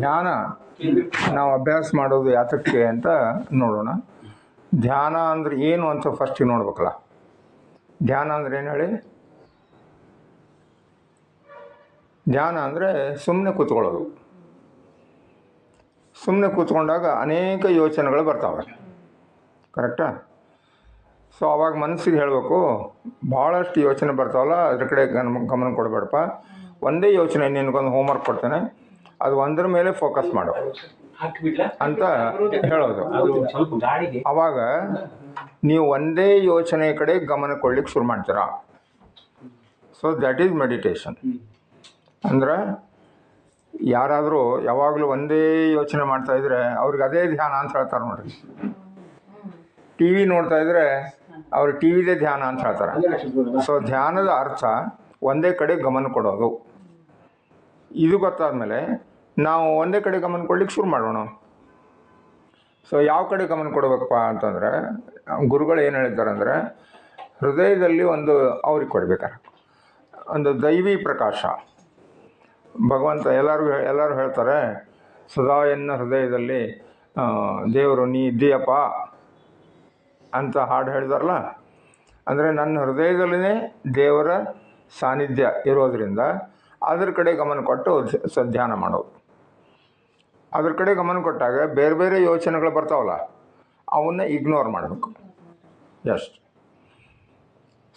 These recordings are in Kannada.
ಧ್ಯಾನ ನಾವು ಅಭ್ಯಾಸ ಮಾಡೋದು ಯಾತಕ್ಕೆ ಅಂತ ನೋಡೋಣ. ಧ್ಯಾನ ಅಂದ್ರೆ ಏನು ಅಂತ ಫಸ್ಟಿಗೆ ನೋಡ್ಬೇಕಲ್ಲ. ಧ್ಯಾನ ಅಂದ್ರೆ ಏನು ಹೇಳಿ? ಧ್ಯಾನ ಅಂದರೆ ಸುಮ್ಮನೆ ಕೂತ್ಕೊಳ್ಳೋದು. ಸುಮ್ಮನೆ ಕೂತ್ಕೊಂಡಾಗ ಅನೇಕ ಯೋಚನೆಗಳು ಬರ್ತಾವೆ. ಕರೆಕ್ಟಾ ಸೊ ಅವಾಗ ಮನಸ್ಸಿಗೆ ಹೇಳಬೇಕು, ಭಾಳಷ್ಟು ಯೋಚನೆ ಬರ್ತಾವಲ್ಲ, ಅದ್ರ ಕಡೆ ಗಮನ ಗಮನ ಕೊಡಬೇಡಪ್ಪ. ಒಂದೇ ಯೋಚನೆ, ನಿನಗೊಂದು ಹೋಮ್ವರ್ಕ್ ಕೊಡ್ತೇನೆ. ಅದು ಒಂದ್ರ ಮೇಲೆ ಫೋಕಸ್ ಮಾಡು. ಅಂತ ಹೇಳೋದು. ಅವಾಗ ನೀವು ಒಂದೇ ಯೋಚನೆ ಕಡೆ ಗಮನ ಕೊಡ್ಲಿಕ್ಕೆ ಶುರು ಮಾಡ್ತೀರಾ? ಸೊ ದ್ಯಾಟ್ ಈಸ್ ಮೆಡಿಟೇಷನ್ ಅಂದ್ರೆ ಯಾರಾದರೂ ಯಾವಾಗಲೂ ಒಂದೇ ಯೋಚನೆ ಮಾಡ್ತಾ ಇದ್ರೆ ಅವ್ರಿಗೆ ಅದೇ ಧ್ಯಾನ ಅಂತ ಹೇಳ್ತಾರೆ ನೋಡ್ರಿ. ಟಿ ವಿ ನೋಡ್ತಾ ಇದ್ರೆ ಅವ್ರು ಟಿ ವಿದೇ ಧ್ಯಾನ ಅಂತ ಹೇಳ್ತಾರೆ. ಸೊ ಧ್ಯಾನದ ಅರ್ಥ ಒಂದೇ ಕಡೆ ಗಮನ ಕೊಡೋದು. ಇದು ಗೊತ್ತಾದ್ಮೇಲೆ ನಾವು ಒಂದೇ ಕಡೆ ಗಮನ ಕೊಡ್ಲಿಕ್ಕೆ ಶುರು ಮಾಡೋಣ. ಸೊ ಯಾವ ಕಡೆ ಗಮನ ಕೊಡಬೇಕಪ್ಪ ಅಂತಂದರೆ, ಗುರುಗಳು ಏನು ಹೇಳಿದ್ದಾರೆ ಅಂದರೆ, ಹೃದಯದಲ್ಲಿ ಒಂದು ಅವ್ರಿಗೆ ಕೊಡ್ಬೇಕಾರೆ. ಒಂದು ದೈವಿ ಪ್ರಕಾಶ. ಭಗವಂತ ಎಲ್ಲರೂ ಎಲ್ಲರೂ ಹೇಳ್ತಾರೆ, ಸದಾ ಎನ್ನ ಹೃದಯದಲ್ಲಿ ದೇವರು ನೀ ಇದ್ದೀಯಪ್ಪ ಅಂತ ಹಾಡು ಹೇಳಿದಾರಲ್ಲ. ಅಂದರೆ ನನ್ನ ಹೃದಯದಲ್ಲೇ ದೇವರ ಸಾನ್ನಿಧ್ಯ ಇರೋದರಿಂದ, ಅದ್ರ ಕಡೆ ಗಮನ ಕೊಟ್ಟು ಧ್ಯಾನ ಮಾಡೋದು. ಅದ್ರ ಕಡೆ ಗಮನ ಕೊಟ್ಟಾಗ ಬೇರೆ ಬೇರೆ ಯೋಚನೆಗಳು ಬರ್ತಾವಲ್ಲ, ಅವನ್ನ ಇಗ್ನೋರ್ ಮಾಡಬೇಕು. ಜಸ್ಟ್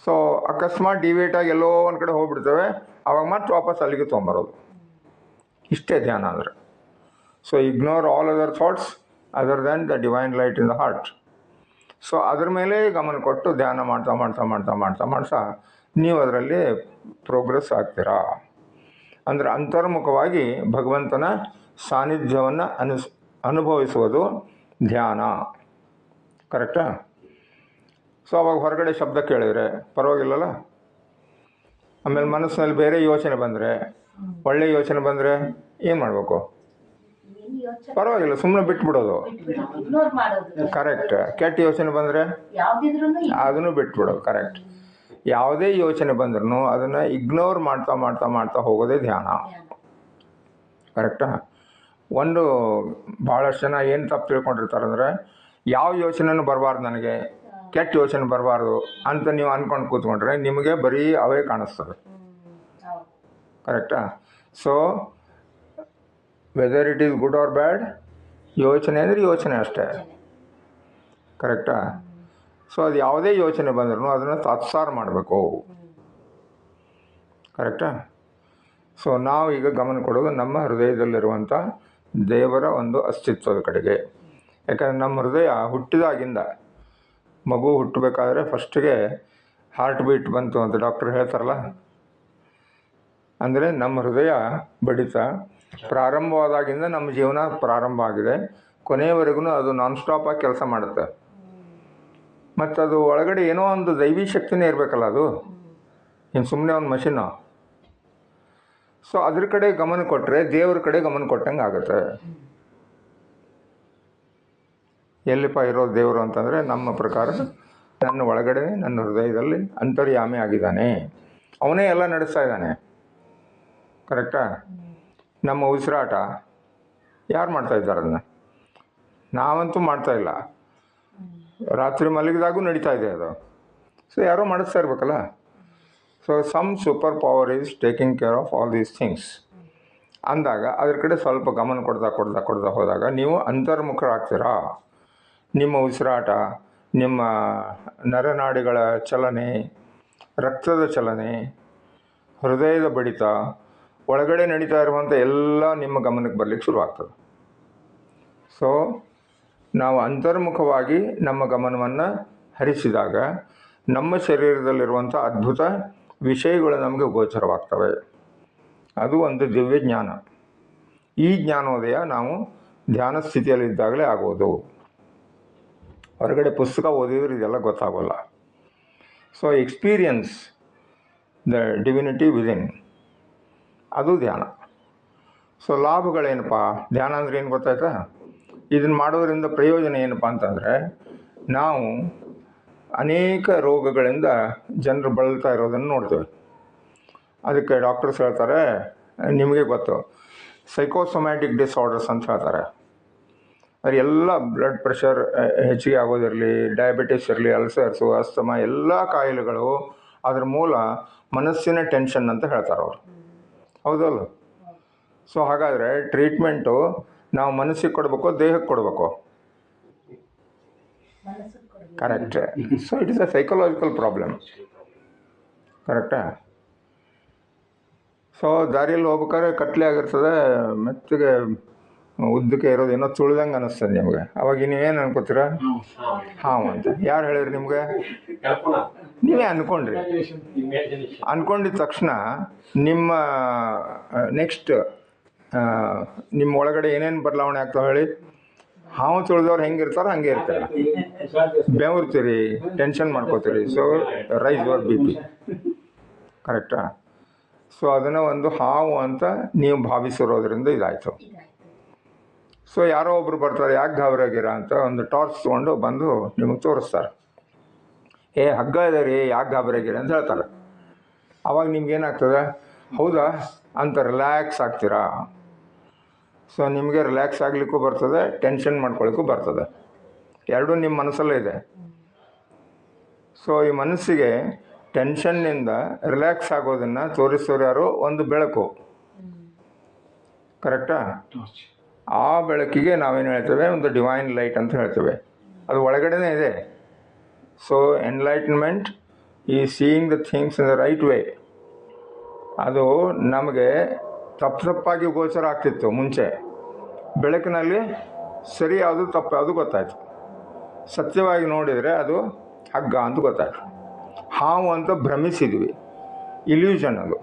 ಸೊ ಅಕಸ್ಮಾತ್ ಡಿವೇಟಾಗಿ ಎಲ್ಲೋ ಒಂದು ಕಡೆ ಹೋಗ್ಬಿಡ್ತೇವೆ, ಅವಾಗ ಮತ್ತೆ ವಾಪಸ್ ಅಲ್ಲಿಗೆ ತೊಗೊಂಬರೋದು. ಇಷ್ಟೇ ಧ್ಯಾನ ಅಂದರೆ. So ignore all other thoughts other than the divine light in the heart so ಅದ್ರ ಮೇಲೆ ಗಮನ ಕೊಟ್ಟು ಧ್ಯಾನ ಮಾಡ್ತಾ ಮಾಡ್ತಾ ಮಾಡ್ತಾ ಮಾಡ್ತಾ ಮಾಡ್ತಾ ನೀವು ಅದರಲ್ಲಿ ಪ್ರೋಗ್ರೆಸ್ ಆಗ್ತೀರಾ. ಅಂದರೆ ಅಂತರ್ಮುಖವಾಗಿ ಭಗವಂತನ ಸಾನ್ನಿಧ್ಯವನ್ನು ಅನುಸ್ ಅನುಭವಿಸುವುದು ಧ್ಯಾನ. ಕರೆಕ್ಟಾ ಸೊ ಅವಾಗ ಹೊರಗಡೆ ಶಬ್ದ ಕೇಳಿದರೆ ಪರವಾಗಿಲ್ಲಲ್ಲ? ಆಮೇಲೆ ಮನಸ್ಸಿನಲ್ಲಿ ಬೇರೆ ಯೋಚನೆ ಬಂದರೆ, ಒಳ್ಳೆ ಯೋಚನೆ ಬಂದರೆ ಏನು ಮಾಡಬೇಕು? ಪರವಾಗಿಲ್ಲ ಸುಮ್ಮನೆ ಬಿಟ್ಬಿಡೋದು. ಕರೆಕ್ಟ್ ಕೆಟ್ಟ ಯೋಚನೆ ಬಂದರೆ ಅದನ್ನು ಬಿಟ್ಬಿಡೋದು. ಕರೆಕ್ಟ್ ಯಾವುದೇ ಯೋಚನೆ ಬಂದ್ರೂ ಅದನ್ನು ಇಗ್ನೋರ್ ಮಾಡ್ತಾ ಮಾಡ್ತಾ ಮಾಡ್ತಾ ಹೋಗೋದೇ ಧ್ಯಾನ. ಕರೆಕ್ಟಾ ಒಂದು ಭಾಳಷ್ಟು ಜನ ಏನು ತಪ್ಪು ತಿಳ್ಕೊಂಡಿರ್ತಾರೆ ಅಂದರೆ, ಯಾವ ಯೋಚನೆನೂ ಬರಬಾರ್ದು ನನಗೆ, ಕೆಟ್ಟ ಯೋಚನೆ ಬರಬಾರ್ದು ಅಂತ ನೀವು ಅಂದ್ಕೊಂಡು ಕೂತ್ಕೊಂಡ್ರೆ ನಿಮಗೆ ಬರೀ ಅವೇ ಕಾಣಿಸ್ತದೆ. ಕರೆಕ್ಟಾ so whether it is good or bad ಯೋಚನೆ ಅಂದರೆ ಯೋಚನೆ ಅಷ್ಟೇ. ಕರೆಕ್ಟಾ ಸೊ ಅದು ಯಾವುದೇ ಯೋಚನೆ ಬಂದ್ರೂ ಅದನ್ನು ತಾತ್ಸಾರ ಮಾಡಬೇಕು. ಕರೆಕ್ಟಾ ಸೊ ನಾವು ಈಗ ಗಮನ ಕೊಡೋದು ನಮ್ಮ ಹೃದಯದಲ್ಲಿರುವಂಥ ದೇವರ ಒಂದು ಅಸ್ತಿತ್ವದ ಕಡೆಗೆ. ಯಾಕಂದರೆ ನಮ್ಮ ಹೃದಯ ಹುಟ್ಟಿದಾಗಿಂದ ಮಗು ಹುಟ್ಟಬೇಕಾದ್ರೆ ಫಸ್ಟಿಗೆ ಹಾರ್ಟ್ ಬೀಟ್ ಬಂತು ಅಂತ ಡಾಕ್ಟರ್ ಹೇಳ್ತಾರಲ್ಲ? ಅಂದರೆ ನಮ್ಮ ಹೃದಯ ಬಡಿತ. ಪ್ರಾರಂಭವಾದಾಗಿಂದ ನಮ್ಮ ಜೀವನ ಪ್ರಾರಂಭ ಆಗಿದೆ. ಕೊನೆಯವರೆಗೂ ಅದು ನಾನ್ ಸ್ಟಾಪಾಗಿ ಕೆಲಸ ಮಾಡುತ್ತೆ. ಮತ್ತು ಅದು ಒಳಗಡೆ ಏನೋ ಒಂದು ದೈವಿ ಶಕ್ತಿನೇ ಇರಬೇಕಲ್ಲ ಅದು? ಇನ್ನು ಸುಮ್ಮನೆ ಒಂದು ಮಷಿನ್ನು ಸೊ ಅದ್ರ ಕಡೆ ಗಮನ ಕೊಟ್ಟರೆ ದೇವ್ರ ಕಡೆ ಗಮನ ಕೊಟ್ಟಂಗೆ ಆಗುತ್ತೆ. ಎಲ್ಲಿಪ್ಪ ಇರೋ ದೇವರು ಅಂತಂದರೆ ನಮ್ಮ ಪ್ರಕಾರ ನನ್ನ ಒಳಗಡೆ ನನ್ನ ಹೃದಯದಲ್ಲಿ ಅಂತರ್ಯಾಮಿ ಆಗಿದ್ದಾನೆ. ಅವನೇ ಎಲ್ಲ ನಡೆಸ್ತಾ ಇದ್ದಾನೆ. ಕರೆಕ್ಟಾ? ನಮ್ಮ ಉಸಿರಾಟ, ಯಾರು ಮಾಡ್ತಾ ಇದ್ದಾರೆ ಅದನ್ನ? ನಾವಂತೂ ಮಾಡ್ತಾ ಇಲ್ಲ. ರಾತ್ರಿ ಮಲಗಿದಾಗೂ ನಡೀತಾ ಇದೆ ಅದು. ಸೊ ಯಾರೋ ಮಾಡಿಸ್ತಾ ಇರ್ಬೇಕಲ್ಲ? So some super power is taking care of all these things ಅಂದಾಗ, ಅದ್ರ ಕಡೆ ಸ್ವಲ್ಪ ಗಮನ ಕೊಡ್ತಾ ಕೊಡ್ತಾ ಕೊಡ್ತಾ ಹೋದಾಗ, ನೀವು ಅಂತರ್ಮುಖರಾಗ್ತೀರಾ? ನಿಮ್ಮ ಉಸಿರಾಟ, ನಿಮ್ಮ ನರನಾಡಿಗಳ ಚಲನೆ, ರಕ್ತದ ಚಲನೆ, ಹೃದಯದ ಬಡಿತ, ಒಳಗಡೆ ನಡೀತಾ ಇರುವಂಥ ಎಲ್ಲ ನಿಮ್ಮ ಗಮನಕ್ಕೆ ಬರಲಿಕ್ಕೆ ಶುರುವಾಗ್ತದೆ. ಸೊ ನಾವು ಅಂತರ್ಮುಖವಾಗಿ ನಮ್ಮ ಗಮನವನ್ನು ಹರಿಸಿದಾಗ, ನಮ್ಮ ಶರೀರದಲ್ಲಿರುವಂಥ ಅದ್ಭುತ ವಿಷಯಗಳು ನಮಗೆ ಗೋಚರವಾಗ್ತವೆ. ಅದು ಒಂದು ದಿವ್ಯ ಜ್ಞಾನ. ಈ ಜ್ಞಾನೋದಯ ನಾವು ಧ್ಯಾನ ಸ್ಥಿತಿಯಲ್ಲಿದ್ದಾಗಲೇ ಆಗೋದು. ಹೊರಗಡೆ ಪುಸ್ತಕ ಓದಿದ್ರೆ ಇದೆಲ್ಲ ಗೊತ್ತಾಗೋಲ್ಲ. So experience the divinity within ಅದು ಧ್ಯಾನ. ಸೊ ಲಾಭಗಳೇನಪ್ಪ ಧ್ಯಾನ ಅಂದರೆ ಏನು ಗೊತ್ತಾಯ್ತಾ? ಇದನ್ನು ಮಾಡೋದ್ರಿಂದ ಪ್ರಯೋಜನ ಏನಪ್ಪ ಅಂತಂದರೆ, ನಾವು ಅನೇಕ ರೋಗಗಳಿಂದ ಜನರು ಬಳಲ್ತಾ ಇರೋದನ್ನು ನೋಡ್ತೇವೆ. ಅದಕ್ಕೆ ಡಾಕ್ಟರ್ಸ್ ಹೇಳ್ತಾರೆ, ನಿಮಗೆ ಗೊತ್ತು ಸೈಕೋಸೊಮ್ಯಾಟಿಕ್ ಡಿಸಾರ್ಡರ್ಸ್ ಅಂತ ಹೇಳ್ತಾರೆ. ಅದು ಎಲ್ಲ ಬ್ಲಡ್ ಪ್ರೆಷರ್ ಹೆಚ್ಚಿಗೆ ಆಗೋದಿರಲಿ ಡಯಾಬಿಟಿಸ್ ಇರಲಿ ಅಲ್ಸರ್ಸು ಅಸ್ತಮ ಎಲ್ಲ ಕಾಯಿಲೆಗಳು ಅದ್ರ ಮೂಲ ಮನಸ್ಸಿನ ಟೆನ್ಷನ್ ಅಂತ ಹೇಳ್ತಾರೆ ಅವರು. ಹೌದಲ್ಲ? ಸೊ ಹಾಗಾದರೆ ಟ್ರೀಟ್ಮೆಂಟು ನಾವು ಮನಸ್ಸಿಗೆ ಕೊಡಬೇಕು, ದೇಹಕ್ಕೆ ಕೊಡಬೇಕು? Correct so it is a psychological problem ಕರೆಕ್ಟಾ ಸೊ ದಾರಿಯಲ್ಲಿ ಹೋಗ್ಬೇಕಾದ್ರೆ ಕಟ್ಲೆ ಆಗಿರ್ತದೆ ಮೆತ್ತಗೆ ಉದ್ದಕ್ಕೆ ಇರೋದು ಏನೋ ತುಳಿದಂಗೆ ಅನ್ನಿಸ್ತದೆ ನಿಮಗೆ. ಅವಾಗ ನೀವೇನು ಅನ್ಕೋತೀರ? ಹಾಂ ಅಂತ. ಯಾರು ಹೇಳಿರಿ ನಿಮಗೆ? ನೀವೇ ಅಂದ್ಕೊಂಡ್ರಿ ಅಂದ್ಕೊಂಡಿದ ತಕ್ಷಣ ನಿಮ್ಮ ನೆಕ್ಸ್ಟ್ ನಿಮ್ಮ ಒಳಗಡೆ ಏನೇನು ಬದಲಾವಣೆ ಆಗ್ತಾವೆ ಹೇಳಿ? ಹಾವು ತುಳಿದವ್ರು ಹೆಂಗಿರ್ತಾರೋ ಹಂಗೆ ಇರ್ತಾರೆ. ಬೆವರ್ತೀರಿ ಟೆನ್ಷನ್ ಮಾಡ್ಕೋತೀರಿ. So raise your B P ಕರೆಕ್ಟಾ ಸೊ ಅದನ್ನು ಒಂದು ಹಾವು ಅಂತ ನೀವು ಭಾವಿಸಿರೋದ್ರಿಂದ ಇದಾಯಿತು. ಸೊ ಯಾರೋ ಒಬ್ರು ಬರ್ತಾರೆ, ಯಾಕೆ ಗಾಬರಾಗಿರ ಅಂತ ಒಂದು ಟಾರ್ಚ್ ತೊಗೊಂಡು ಬಂದು ನಿಮಗೆ ತೋರಿಸ್ತಾರೆ. ಏ, ಹಗ್ಗ ಇದೆ ರೀ, ಯಾಕೆ ಗಾಬರಾಗಿರ ಅಂತ ಹೇಳ್ತಾರೆ. ಅವಾಗ ನಿಮ್ಗೆ ಏನಾಗ್ತದೆ ಹೌದಾ? ಅಂತ ರಿಲ್ಯಾಕ್ಸ್ ಆಗ್ತೀರಾ? ಸೊ ನಿಮಗೆ ರಿಲ್ಯಾಕ್ಸ್ ಆಗಲಿಕ್ಕೂ ಬರ್ತದೆ ಟೆನ್ಷನ್ ಮಾಡ್ಕೊಳ್ಳಿಕ್ಕೂ ಬರ್ತದೆ. ಎರಡೂ ನಿಮ್ಮ ಮನಸ್ಸಲ್ಲೇ ಇದೆ. ಸೊ ಈ ಮನಸ್ಸಿಗೆ ಟೆನ್ಷನ್ನಿಂದ ರಿಲ್ಯಾಕ್ಸ್ ಆಗೋದನ್ನು ತೋರಿಸೋರು ಯಾರು? ಒಂದು ಬೆಳಕು. ಕರೆಕ್ಟಾ ಆ? ಬೆಳಕಿಗೆ ನಾವೇನು ಹೇಳ್ತೇವೆ? ಒಂದು ಡಿವೈನ್ ಲೈಟ್ ಅಂತ ಹೇಳ್ತೇವೆ. ಅದು ಒಳಗಡೆನೇ ಇದೆ. So enlightenment is seeing the things in the right way ಅದು ನಮಗೆ ತಪ್ಪು ತಪ್ಪಾಗಿ ಗೋಚರ ಆಗ್ತಿತ್ತು ಮುಂಚೆ. ಬೆಳಕಿನಲ್ಲಿ ಸರಿ ಯಾವುದು ತಪ್ಪು ಯಾವುದು ಗೊತ್ತಾಯಿತು. ಸತ್ಯವಾಗಿ ನೋಡಿದರೆ ಅದು ಹಗ್ಗ ಅಂತ ಗೊತ್ತಾಯಿತು. ಹಾವು ಅಂತ ಭ್ರಮಿಸಿದ್ವಿ. ಇಲ್ಯೂಷನ್ ಅದು.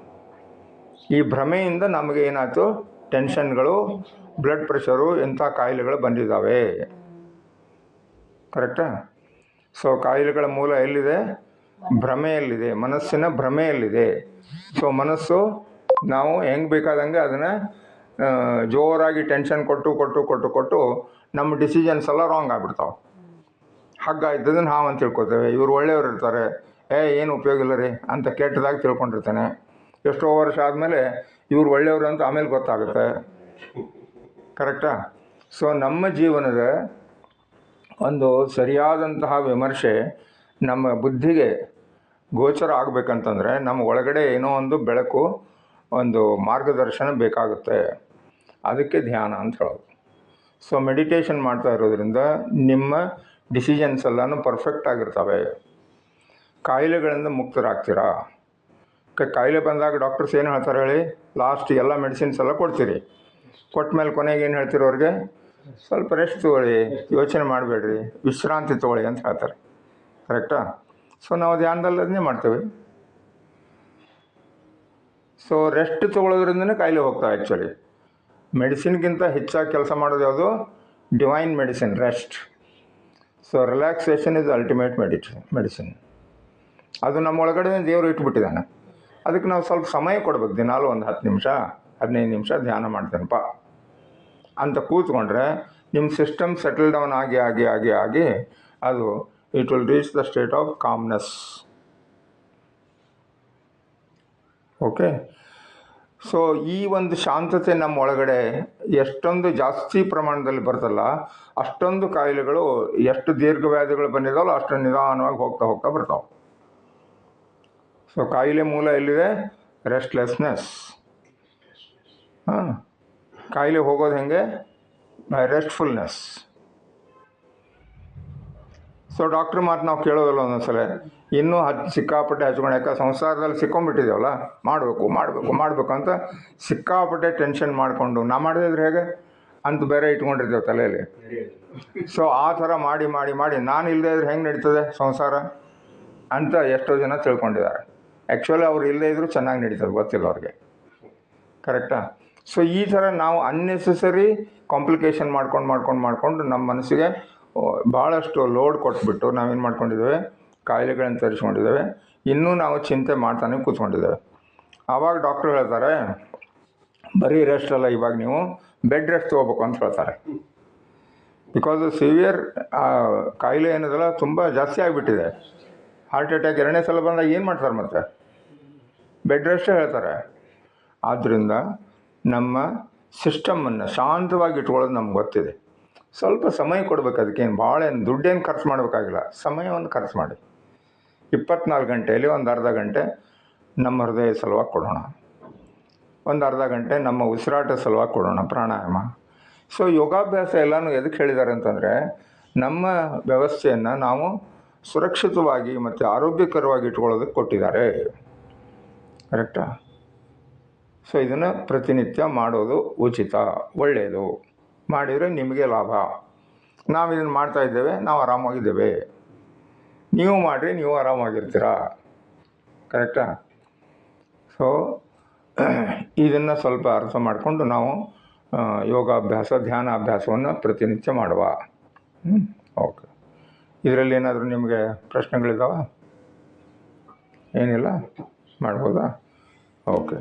ಈ ಭ್ರಮೆಯಿಂದ ನಮಗೆ ಏನಾಯಿತು? ಟೆನ್ಷನ್ಗಳು ಬ್ಲಡ್ ಪ್ರೆಷರು ಇಂಥ ಕಾಯಿಲೆಗಳು ಬಂದಿದ್ದಾವೆ. ಕರೆಕ್ಟಾ ಸೊ ಕಾಯಿಲೆಗಳ ಮೂಲ ಎಲ್ಲಿದೆ? ಭ್ರಮೆಯಲ್ಲಿದೆ, ಮನಸ್ಸಿನ ಭ್ರಮೆಯಲ್ಲಿದೆ. ಸೊ ಮನಸ್ಸು ನಾವು ಹೆಂಗೆ ಬೇಕಾದಂಗೆ ಅದನ್ನು ಜೋರಾಗಿ ಟೆನ್ಷನ್ ಕೊಟ್ಟು ಕೊಟ್ಟು ಕೊಟ್ಟು ಕೊಟ್ಟು ನಮ್ಮ ಡಿಸಿಷನ್ಸ್ ಎಲ್ಲ ರಾಂಗ್ ಆಗಿಬಿಡ್ತಾವೆ. ಹಗ್ಗ ಇದ್ದದನ್ನು ನಾವು ಅಂತ ತಿಳ್ಕೊತೇವೆ. ಇವ್ರು ಒಳ್ಳೆಯವ್ರು ಇರ್ತಾರೆ. ಏ, ಏನು ಉಪಯೋಗ ಇಲ್ಲ ರೀ ಅಂತ ಕೆಟ್ಟದಾಗಿ ತಿಳ್ಕೊಂಡಿರ್ತೇನೆ. ಎಷ್ಟೋ ವರ್ಷ ಆದಮೇಲೆ ಇವ್ರು ಒಳ್ಳೆಯವರು ಅಂತ ಆಮೇಲೆ ಗೊತ್ತಾಗುತ್ತೆ. ಕರೆಕ್ಟಾ? ಸೊ ನಮ್ಮ ಜೀವನದ ಒಂದು ಸರಿಯಾದಂತಹ ವಿಮರ್ಶೆ ನಮ್ಮ ಬುದ್ಧಿಗೆ ಗೋಚರ ಆಗಬೇಕಂತಂದರೆ ನಮ್ಮ ಒಳಗಡೆ ಏನೋ ಒಂದು ಬೆಳಕು ಒಂದು ಮಾರ್ಗದರ್ಶನ ಬೇಕಾಗುತ್ತೆ. ಅದಕ್ಕೆ ಧ್ಯಾನ ಅಂತ ಹೇಳೋದು. ಸೊ ಮೆಡಿಟೇಷನ್ ಮಾಡ್ತಾ ಇರೋದ್ರಿಂದ ನಿಮ್ಮ ಡಿಸಿಷನ್ಸ್ ಎಲ್ಲನೂ ಪರ್ಫೆಕ್ಟ್ ಆಗಿರ್ತವೆ. ಕಾಯಿಲೆಗಳಿಂದ ಮುಕ್ತರಾಗ್ತೀರಾ? ಕಾಯಿಲೆ ಬಂದಾಗ ಡಾಕ್ಟರ್ಸ್ ಏನು ಹೇಳ್ತಾರೆ ಹೇಳಿ? ಲಾಸ್ಟ್ ಎಲ್ಲ ಮೆಡಿಸಿನ್ಸ್ ಎಲ್ಲ ಕೊಡ್ತೀರಿ. ಕೊಟ್ಟ ಮೇಲೆ ಕೊನೆಗೆ ಏನು ಹೇಳ್ತೀರೋ ಅವ್ರಿಗೆ? ಸ್ವಲ್ಪ ರೆಸ್ಟ್ ತೊಗೊಳ್ಳಿ, ಯೋಚನೆ ಮಾಡಬೇಡ್ರಿ, ವಿಶ್ರಾಂತಿ ತೊಗೊಳ್ಳಿ ಅಂತ ಹೇಳ್ತಾರೆ. ಕರೆಕ್ಟಾ ಸೊ ನಾವು ಧ್ಯಾನದಲ್ಲಿ ಅದನ್ನೇ ಮಾಡ್ತೇವೆ. ಸೊ ರೆಸ್ಟ್ ತೊಗೊಳೋದ್ರಿಂದನೇ ಕಾಯಿಲೆ ಹೋಗ್ತಾವೆ ಆ್ಯಕ್ಚುಲಿ ಮೆಡಿಸಿನ್ಗಿಂತ ಹೆಚ್ಚಾಗಿ ಕೆಲಸ ಮಾಡೋದು ಯಾವುದು? Divine medicine rest so relaxation is ultimate medicine medicine ಅದು ನಮ್ಮ ಒಳಗಡೆ ದೇವರು ಇಟ್ಬಿಟ್ಟಿದ್ದಾನೆ. ಅದಕ್ಕೆ ನಾವು ಸ್ವಲ್ಪ ಸಮಯ ಕೊಡ್ಬೇಕು, ದಿನಾಲು ಒಂದು ಹತ್ತು ನಿಮಿಷ, ಹದಿನೈದು ನಿಮಿಷ ಧ್ಯಾನ ಮಾಡ್ತೇನಪ್ಪ. ಅಂತ ಕೂತ್ಕೊಂಡ್ರೆ ನಿಮ್ಮ ಸಿಸ್ಟಮ್ ಸೆಟಲ್ ಡೌನ್ ಆಗಿ ಆಗಿ ಆಗಿ ಆಗಿ ಅದು it will reach the state of calmness okay so ಈ ಒಂದು ಶಾಂತತೆ ನಮ್ಮ ಒಳಗಡೆ ಎಷ್ಟೊಂದು ಜಾಸ್ತಿ ಪ್ರಮಾಣದಲ್ಲಿ ಬರ್ತಲ್ಲ, ಅಷ್ಟೊಂದು ಕಾಯಿಲೆಗಳು ಎಷ್ಟು ದೀರ್ಘವ್ಯಾಧಿಗಳು ಬಂದಿದಾವಲ್ಲ ಅಷ್ಟು ನಿಧಾನವಾಗಿ ಹೋಗ್ತಾ ಹೋಗ್ತಾ ಬರ್ತಾವೆ. ಸೊ ಕಾಯಿಲೆ ಮೂಲ ಎಲ್ಲಿದೆ? ರೆಸ್ಟ್ಲೆಸ್ನೆಸ್ ಹಾಂ, ಕಾಯಿಲೆ ಹೋಗೋದು ಹೆಂಗೆ? ರೆಸ್ಟ್ಫುಲ್ನೆಸ್ ಸೊ ಡಾಕ್ಟ್ರ್ ಮಾತು ನಾವು ಕೇಳೋದಲ್ಲ ಒಂದೊಂದ್ಸಲ ಇನ್ನೂ ಹತ್ತು ಸಿಕ್ಕಾಪಟ್ಟೆ ಹಚ್ಕೊಂಡು ಯಾಕೆ ಸಂಸಾರದಲ್ಲಿ ಸಿಕ್ಕೊಂಡ್ಬಿಟ್ಟಿದ್ದೇವಲ್ಲ, ಮಾಡಬೇಕು ಮಾಡಬೇಕು ಮಾಡಬೇಕು ಅಂತ ಸಿಕ್ಕಾಪಟ್ಟೆ ಟೆನ್ಷನ್ ಮಾಡಿಕೊಂಡು, ನಾ ಮಾಡಿದ್ರೆ ಹೇಗೆ? ಅಂತ ಬೇರೆ ಇಟ್ಕೊಂಡಿರ್ತೇವೆ ತಲೆಯಲ್ಲಿ. ಸೊ ಆ ಥರ ಮಾಡಿ ಮಾಡಿ ಮಾಡಿ, ನಾನು ಇಲ್ಲದೆ ಇದ್ರೆ ಹೆಂಗೆ ನಡೀತದೆ ಸಂಸಾರ? ಅಂತ ಎಷ್ಟೋ ಜನ ತಿಳ್ಕೊಂಡಿದ್ದಾರೆ. ಆ್ಯಕ್ಚುಲಿ ಅವ್ರು ಇಲ್ಲದೇ ಇದ್ದರೂ ಚೆನ್ನಾಗಿ ನಡೀತದೆ, ಗೊತ್ತಿಲ್ಲ ಅವ್ರಿಗೆ. ಕರೆಕ್ಟಾ ಸೊ ಈ ಥರ ನಾವು ಅನ್ನೆಸೆಸರಿ ಕಾಂಪ್ಲಿಕೇಶನ್ ಮಾಡ್ಕೊಂಡು ಮಾಡ್ಕೊಂಡು ಮಾಡ್ಕೊಂಡು ನಮ್ಮ ಮನಸ್ಸಿಗೆ ಭಾಳಷ್ಟು ಲೋಡ್ ಕೊಟ್ಬಿಟ್ಟು ನಾವೇನು ಮಾಡ್ಕೊಂಡಿದ್ದೇವೆ? ಕಾಯಿಲೆಗಳನ್ನು ತರಿಸ್ಕೊಂಡಿದ್ದೇವೆ. ಇನ್ನೂ ನಾವು ಚಿಂತೆ ಮಾಡ್ತಾನೆ ಕೂತ್ಕೊಂಡಿದ್ದೇವೆ. ಆವಾಗ ಡಾಕ್ಟ್ರು ಹೇಳ್ತಾರೆ, ಬರೀ ರೆಸ್ಟ್ ಅಲ್ಲ, ಇವಾಗ ನೀವು ಬೆಡ್ ರೆಸ್ಟ್ ತೊಗೋಬೇಕು ಅಂತ ಹೇಳ್ತಾರೆ. ಬಿಕಾಸ್ ಸಿವಿಯರ್ ಕಾಯಿಲೆ ಏನದಲ್ಲ ತುಂಬ ಜಾಸ್ತಿ ಆಗಿಬಿಟ್ಟಿದೆ. ಹಾರ್ಟ್ ಅಟ್ಯಾಕ್ ಎರಡನೇ ಸಲ ಬಂದಾಗ ಏನು ಮಾಡ್ತಾರೆ ಮತ್ತೆ? ಬೆಡ್ ರೆಸ್ಟ್ ಹೇಳ್ತಾರೆ. ಆದ್ದರಿಂದ ನಮ್ಮ ಸಿಸ್ಟಮನ್ನು ಶಾಂತವಾಗಿ ಇಟ್ಕೊಳ್ಳೋದು ನಮ್ಗೆ ಗೊತ್ತಿದೆ. ಸ್ವಲ್ಪ ಸಮಯ ಕೊಡಬೇಕು, ಅದಕ್ಕೇನು ಭಾಳ ಏನು ದುಡ್ಡೇನು ಖರ್ಚು ಮಾಡಬೇಕಾಗಿಲ್ಲ. ಸಮಯವನ್ನು ಖರ್ಚು ಮಾಡಿ. ಇಪ್ಪತ್ನಾಲ್ಕು ಗಂಟೆಯಲ್ಲಿ ಒಂದು ಅರ್ಧ ಗಂಟೆ ನಮ್ಮ ಹೃದಯ ಸಲುವಾಗಿ ಕೊಡೋಣ. ಒಂದು ಅರ್ಧ ಗಂಟೆ ನಮ್ಮ ಉಸಿರಾಟ ಸಲುವಾಗಿ ಕೊಡೋಣ ಪ್ರಾಣಾಯಾಮ. ಸೊ ಯೋಗಾಭ್ಯಾಸ ಎಲ್ಲನೂ ಎದಕ್ಕೆ ಹೇಳಿದ್ದಾರೆ ಅಂತಂದರೆ, ನಮ್ಮ ವ್ಯವಸ್ಥೆಯನ್ನು ನಾವು ಸುರಕ್ಷಿತವಾಗಿ ಮತ್ತು ಆರೋಗ್ಯಕರವಾಗಿ ಇಟ್ಕೊಳ್ಳೋದಕ್ಕೆ ಕೊಟ್ಟಿದ್ದಾರೆ. ಕರೆಕ್ಟಾ ಸೊ ಇದನ್ನು ಪ್ರತಿನಿತ್ಯ ಮಾಡೋದು ಉಚಿತ ಒಳ್ಳೆಯದು ಮಾಡಿದರೆ ನಿಮಗೆ ಲಾಭ. ನಾವು ಇದನ್ನು ಮಾಡ್ತಾ ಇದ್ದೇವೆ, ನಾವು ಆರಾಮಾಗಿದ್ದೇವೆ. ನೀವು ಮಾಡಿರಿ, ನೀವು ಆರಾಮಾಗಿರ್ತೀರಾ? ಕರೆಕ್ಟಾ ಸೊ ಇದನ್ನು ಸ್ವಲ್ಪ ಅರ್ಥ ಮಾಡಿಕೊಂಡು ನಾವು ಯೋಗಾಭ್ಯಾಸ, ಧ್ಯಾನ ಅಭ್ಯಾಸವನ್ನು ಪ್ರತಿನಿತ್ಯ ಮಾಡುವ. ಓಕೆ ಇದರಲ್ಲಿ ಏನಾದರೂ ನಿಮಗೆ ಪ್ರಶ್ನೆಗಳಿದ್ದಾವ ಏನಿಲ್ಲ? ಮಾಡ್ಬೋದಾ? ಓಕೆ